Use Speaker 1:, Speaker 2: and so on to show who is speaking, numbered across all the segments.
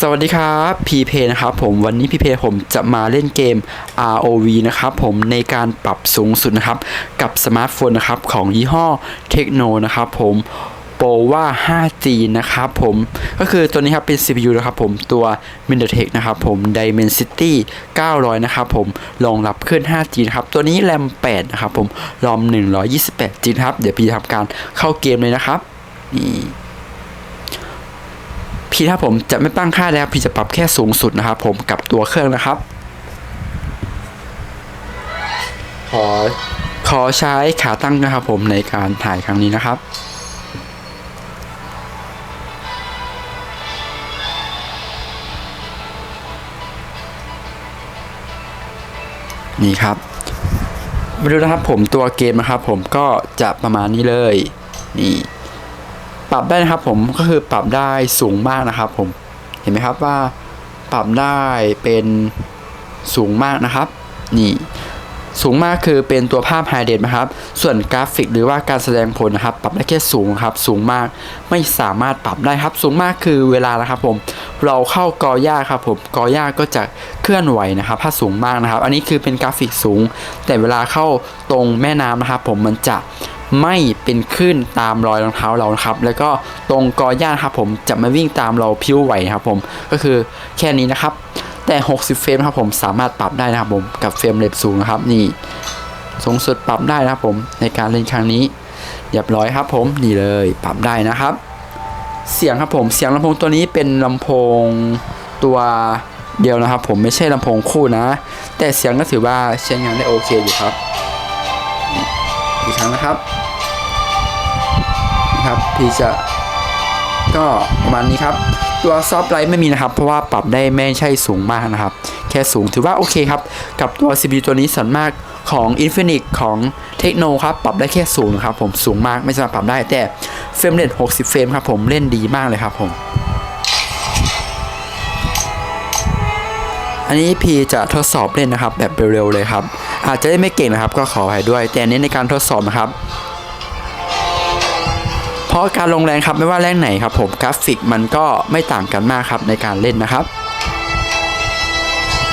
Speaker 1: สวัสดีครับพีเพนะครับผมวันนี้พีเพผมจะมาเล่นเกม ROV นะครับผมในการปรับสูงสุดนะครับ กับสมาร์ทโฟนนะครับของยี่ห้อเทคโนนะครับผมโปรว่า 5G นะครับผมก็คือตัวนี้ครับเป็น CPU นะครับผมตัว MediaTek นะครับผม Dimensity 900 นะครับผมรองรับขึ้น 5G นะครับตัวนี้แรม 8 นะครับผมรอม 128G ครับ เดี๋ยวพี่ทำการเข้าเกมเลยนะครับนี่ พี่ถ้าผมจะไม่ตั้งค่าแล้วพี่จะปรับแค่สูงสุดนะครับ ผมกับตัวเครื่องนะครับ ขอขอใช้ขาตั้งนะครับ ผมในการถ่ายครั้งนี้นะครับนี่ครับมาดูนะครับผมตัวเกมนะครับ ผมก็จะประมาณนี้เลยนี่ ปรับได้นะครับผมก็คือปรับได้สูงมากนะครับผมเห็นไหมครับว่าปรับได้เป็นสูงมากนะครับ นี่ สูงมากคือเป็นตัวภาพไฮเดรนะครับ ส่วนกราฟิกหรือว่าการแสดงผลนะครับ ปรับได้แค่สูงครับ สูงมาก ไม่สามารถปรับได้ครับ สูงมากคือเวลานะครับผม เราเข้ากอหญ้าครับผม กอหญ้าก็จะเคลื่อนไหวนะครับ ถ้าสูงมากนะครับ อันนี้คือเป็นกราฟิกสูง แต่เวลาเข้าตรงแม่น้ำนะครับ ผมมันจะไม่เป็นขึ้นตามรอยรองเท้าเรานะครับ แล้วก็ตรงกอหญ้าครับผมจะไม่วิ่งตามเราพิ้วไหวครับผม ก็คือแค่นี้นะครับ แต่ 60 เฟรมครับผมสามารถปรับได้นะครับผมกับเฟรมเรทสูงนะครับนี่สูงสุดปรับได้นะครับผมในการเล่นครั้งนี้เรียบร้อยครับผมนี่เลยปรับได้นะครับ เสียงครับผมเสียงลำโพงตัวนี้เป็นลำโพงตัวเดียวนะครับ ผมไม่ใช่ลำโพงคู่นะ แต่เสียงก็ถือว่าใช้งานได้โอเคอยู่ครับอีกครั้งนะครับนะครับพี่จะก็ประมาณนี้ครับ ตัวซอฟต์ไลท์ไม่มีนะครับ เพราะว่าปรับได้ไม่ใช่สูงมากนะครับ แค่สูงถือว่าโอเคครับ กับตัว CPU ตัวนี้ส่วนมากของ Infinix ของเทคโนครับ ปรับได้แค่สูงครับผมสูงมากไม่สามารถปรับได้แต่เฟรมเรท60 เฟรมครับผมเล่นดีมากเลยครับผม อันนี้พีจะทดสอบเล่นนะครับ แบบเร็วๆเลยครับ อาจจะได้ไม่เก่งนะครับ ก็ขออภัยด้วย แต่เน้นในการทดสอบนะครับ ราะการลงแรงครับไม่ว่าแรงไหนครับผมกราฟิกมันก็ไม่ต่างกันมากครับในการเล่นนะครับ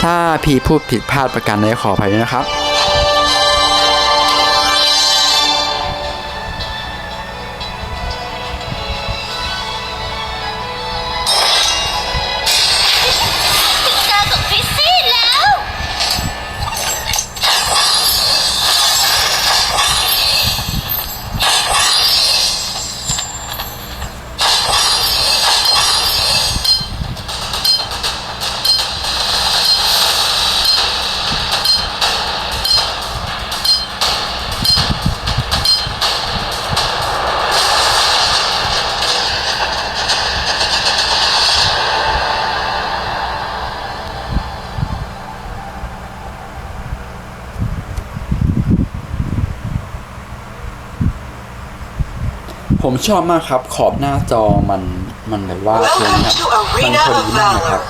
Speaker 1: ถ้าพีพูดผิดพลาดประการใดขออภัยด้วยนะครับ ผมชอบมากครับ ขอบหน้าจอมันมันแบบว่าเพียงครับมันพอดีมากเลยครับ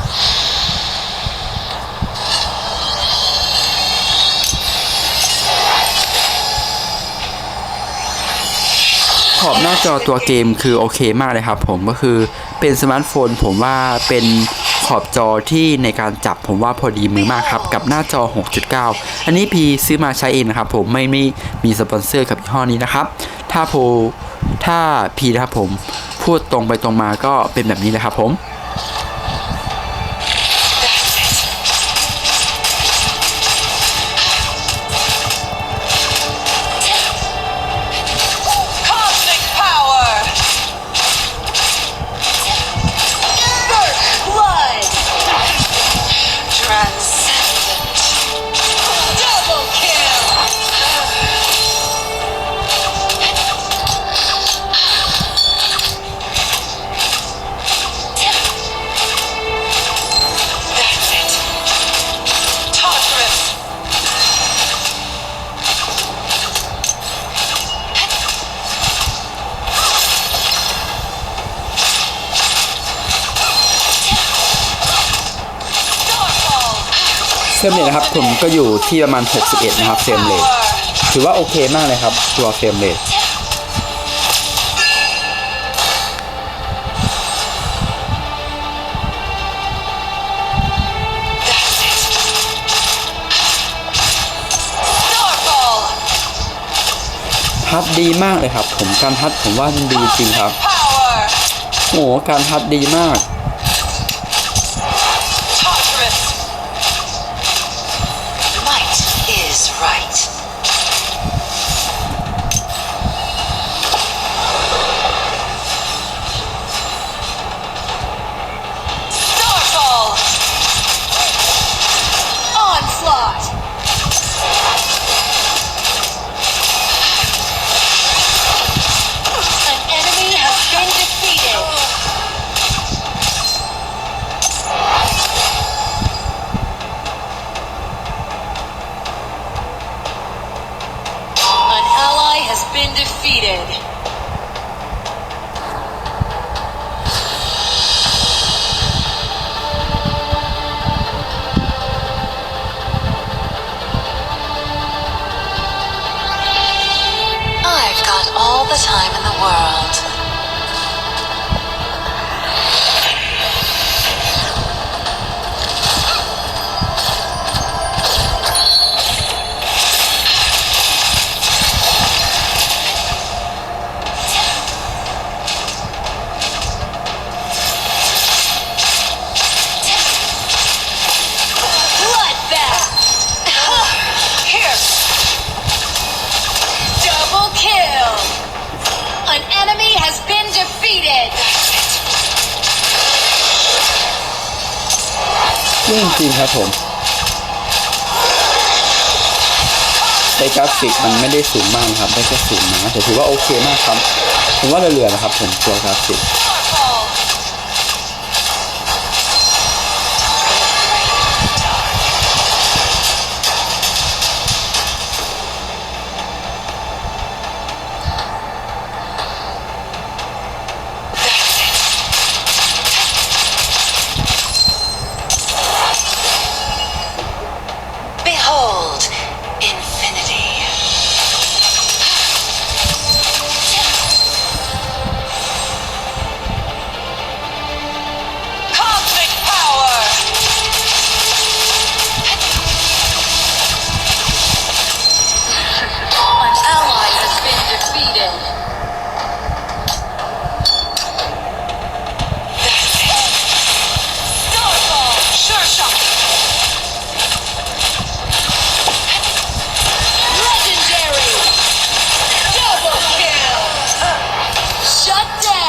Speaker 1: ขอบหน้าจอตัวเกมคือโอเคมากเลยครับ ผมก็คือเป็นสมาร์ทโฟน ผมว่าเป็นขอบจอที่ในการจับผมว่าพอดีมือมากครับ กับหน้าจอ 6.9 อันนี้พีซื้อมาใช้เองนะครับ ผมไม่ไม่มีสปอนเซอร์กับยี่ห้อนี้นะครับ ถ้าโพถ้าพีนะครับผม พูดตรงไปตรงมาก็เป็นแบบนี้แหละครับผม รมเลยนะครับผมก็อยู่ที่ประมาณ 61 นะครับเฟรมเลทถือว่าโอเคมากเลยครับ ตัวเฟรมเลท
Speaker 2: พัดดีมากเลยครับ ผมการพัดผมว่าดีจริงครับโอ้การพัดดีมาก
Speaker 3: the time in the world.
Speaker 1: Defeated!
Speaker 2: จริงจริงๆครับผมแต่กราฟิกมันไม่ได้สูงมากนะครับ ได้แค่สูงนะแต่ถือว่าโอเคมากครับ ผมว่าเหลือๆนะครับผมตัวกราฟิก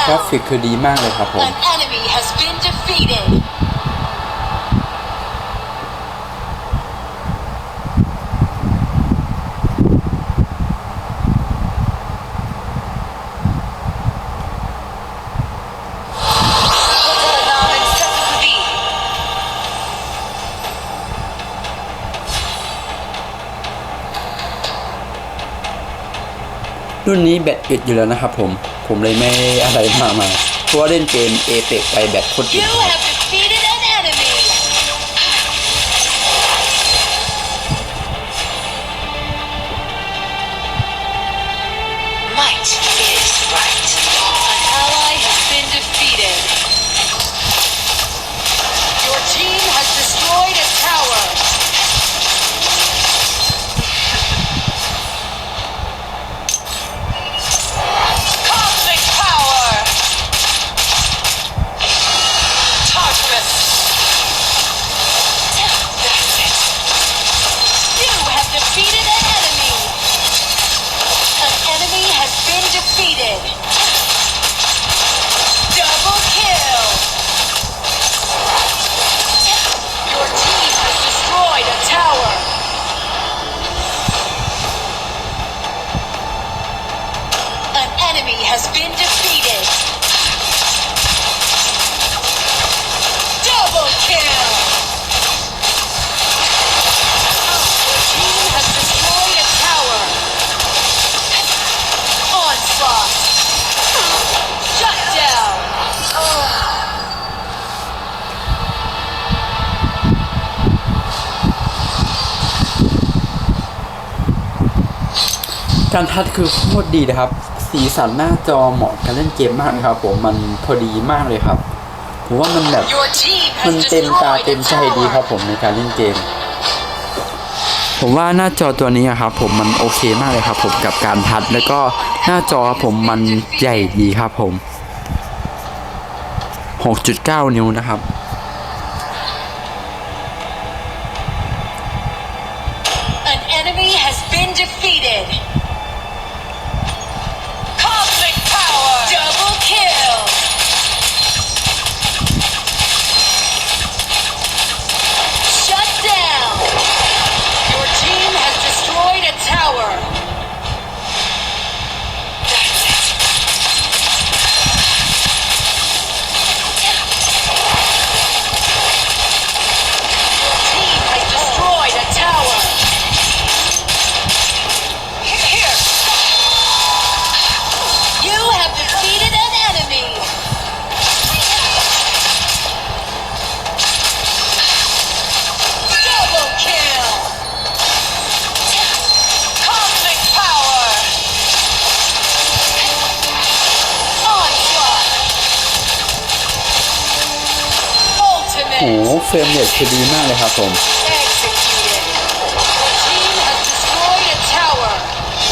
Speaker 1: Shut
Speaker 2: กรา
Speaker 1: down!
Speaker 2: ฟิกคือดีมากเลยครับผม
Speaker 1: An enemy has been defeated.
Speaker 3: นาเป็นเซตคูบี
Speaker 2: รุ่นนี้แบตอึดอยู่แล้วนะครับผม ผมเลยไม่อะไรมามา เพราะว่าเล่นเกมเอเปกไปแบตโคตรอึด การทัดคือโคตรดีนะครับ สีสันหน้าจอเหมาะกับการเล่นเกมมากนะครับ ผมมันพอดีมากเลยครับ ผมว่ามันแบบ
Speaker 1: Your team
Speaker 2: มัน
Speaker 1: has
Speaker 2: เต็มตา
Speaker 1: destroyed
Speaker 2: เต็ม
Speaker 1: a
Speaker 2: ใจดีค
Speaker 1: tower.
Speaker 2: รับผมในการเล่นเกม
Speaker 1: ผมว่าหน้าจอตัวนี้อะครับ ผมมันโอเคมากเลยครับ ผมกับการทัดแล้วก็หน้าจอครับผมมันใหญ่ดีครับผม 6.9 นิ้วนะครับ รมเรทคือดีมากเลยครับผม
Speaker 2: Executed. Your team has destroyed a tower.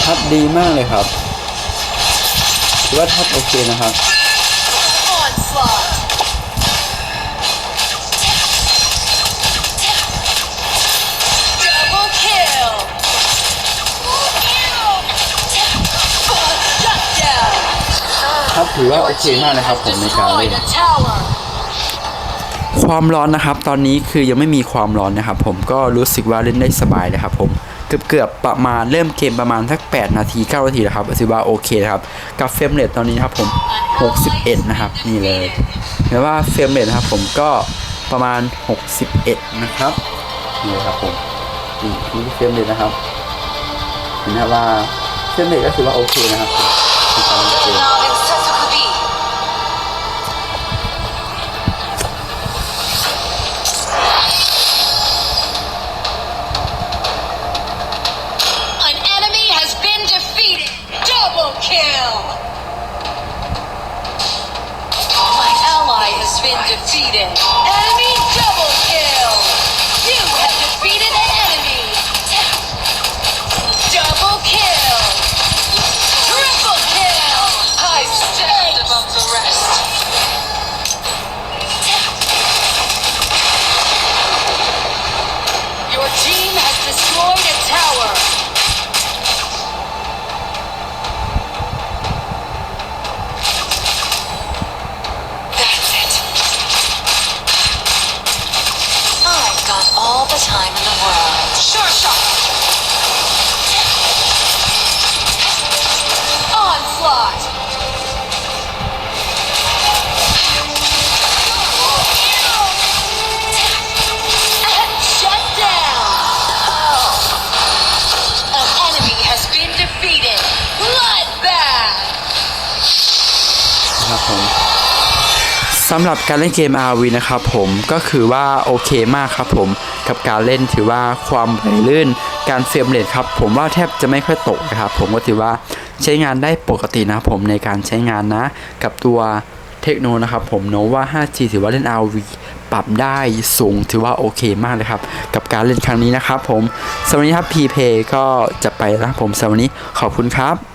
Speaker 1: ทัดดีมากเลยครับถือว่าทัดโอเคนะครับ
Speaker 2: Onslaught. Double kill. Shut down.
Speaker 1: ทัดถือว่าโอ
Speaker 2: Your
Speaker 1: เค
Speaker 2: team
Speaker 1: มากเลยครับ
Speaker 2: has
Speaker 1: ผมในการเล่
Speaker 2: destroyed
Speaker 1: น
Speaker 2: a tower.
Speaker 1: ความร้อนนะครับ ตอนนี้คือยังไม่มีความร้อนนะครับ ผมก็รู้สึกว่าเล่นได้สบายเลยครับผมเกือบเกือบๆประมาณเริ่มเกมประมาณสัก 8 นาที 9 นาทีนะครับถือว่าโอเคนะครับกับเฟรมเรทตอนนี้นะครับผม 61 นะครับ นี่เลยแม้ว่าเฟรมเรทนะครับผมก็ประมาณ 61 นะครับนี่ครับผมนี่นี่เฟรมเรทนะครับเห็นไหมว่าเฟรมเรทก็ถือว่าโอเคนะครับในการเล่นเกม สำหรับการเล่นเกม RV นะครับผมก็คือว่าโอเคมากครับผมกับการเล่นถือว่าความไหลลื่น การเฟรมเรทครับผมว่าแทบจะไม่ค่อยตกนะครับผมก็ถือว่าใช้งานได้ปกตินะครับผมในการใช้งานนะ กับตัวเทคโนนะครับผมโนว่า 5G ถือว่าเล่น RV ปรับได้สูงถือว่าโอเคมากเลยครับ กับการเล่นครั้งนี้นะครับผมสำหรับวันนี้ครับ p p a y ก็จะไปแล้วนะครับผมสำหรับวันนี้ขอบคุณครับ